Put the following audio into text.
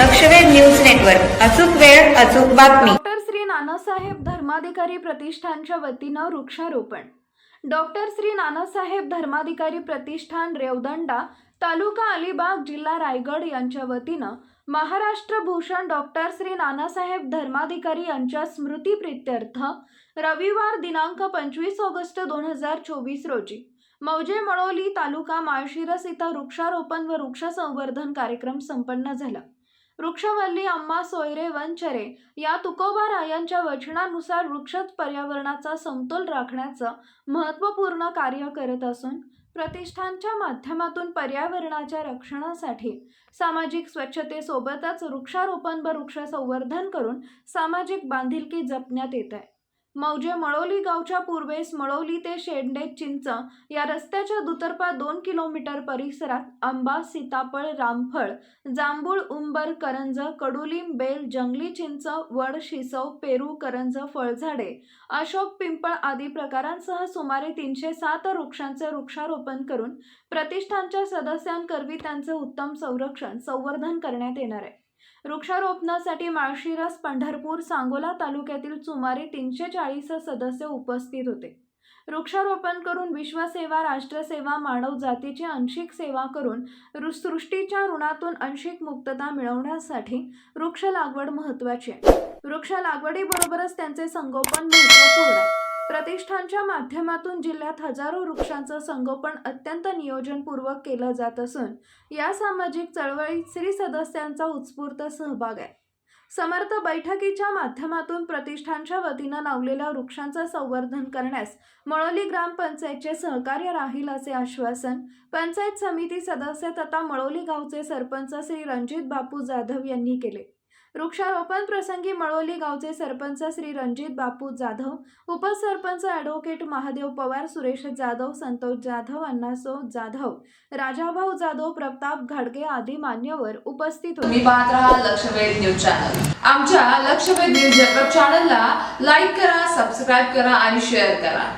लक्षवेध news network. अचूक वेळ अचूक बातमी. डॉक्टर श्री नानासाहेब धर्माधिकारी प्रतिष्ठानच्या वतीनं वृक्षारोपण. डॉक्टर श्री नानासाहेब धर्माधिकारी प्रतिष्ठान रेवदंडा तालुका अलिबाग जिल्हा रायगड यांच्या वतीनं महाराष्ट्र भूषण डॉक्टर श्री नानासाहेब धर्माधिकारी यांच्या स्मृतीप्रित्यर्थ रविवार दिनांक पंचवीस ऑगस्ट दोन हजार चोवीस रोजी मौजे मळोली तालुका माळशिरस इथं वृक्षारोपण व वृक्ष संवर्धन कार्यक्रम संपन्न झाला. वृक्षवल्ली अम्मा सोयरे वंचरे या तुकोबा रायांच्या वचनानुसार वृक्षच पर्यावरणाचा समतोल राखण्याचं महत्त्वपूर्ण कार्य करत असून प्रतिष्ठानच्या माध्यमातून पर्यावरणाच्या रक्षणासाठी सामाजिक स्वच्छतेसोबतच वृक्षारोपण व वृक्ष संवर्धन करून सामाजिक बांधिलकी जपण्यात येत आहे. मौजे मळोली गावच्या पूर्वेस मळोली ते शेंडे चिंच या रस्त्याच्या दुतर्फा दोन किलोमीटर परिसरात आंबा सीताफळ रामफळ जांभूळ उंबर करंज कडुलिंब बेल जंगली चिंच वड शिसव पेरू करंज फळझाडे अशोक पिंपळ आदी प्रकारांसह सुमारे तीनशे सात वृक्षांचे वृक्षारोपण करून प्रतिष्ठानच्या सदस्यांकरवी त्यांचे उत्तम संरक्षण संवर्धन करण्यात येणार आहे. वृक्षारोपणासाठी माळशिरस पंढरपूर सांगोला तालुक्यातील सुमारे तीनशे चाळीस सदस्य उपस्थित होते. वृक्षारोपण करून विश्वसेवा राष्ट्रसेवा मानव जातीची अंशिक सेवा करून सृष्टीच्या ऋणातून अंशिक मुक्तता मिळवण्यासाठी वृक्ष लागवड महत्वाची आहे. वृक्ष लागवडीबरोबरच त्यांचे संगोपन महत्त्वपूर्ण आहे. प्रतिष्ठानच्या माध्यमातून जिल्ह्यात हजारो वृक्षांचं संगोपन अत्यंत नियोजनपूर्वक केलं जात असून या सामाजिक चळवळीत स्त्री सदस्यांचा उत्स्फूर्त सहभाग आहे. समर्थ बैठकीच्या माध्यमातून प्रतिष्ठानच्या वतीनं लावलेल्या वृक्षांचं संवर्धन करण्यास मळोली ग्रामपंचायतचे सहकार्य राहील असे आश्वासन पंचायत समिती सदस्य तथा मळोली गावचे सरपंच श्री रणजित बापू जाधव यांनी केले. वृक्षारोपण प्रसंगी मळोली गावचे सरपंच श्री रणजित बापू जाधव उपसरपंच ॲडव्होकेट महादेव पवार सुरेश जाधव संतोष जाधव अण्णासो जाधव राजाभाऊ जाधव प्रताप घाडगे आदी मान्यवर उपस्थित होते. तुम्ही पाहत राहा लक्षवेध न्यूज चॅनल. आमच्या लक्षवेध न्यूज नेटवर्क चॅनलला लाईक करा सबस्क्राईब करा आणि शेअर करा.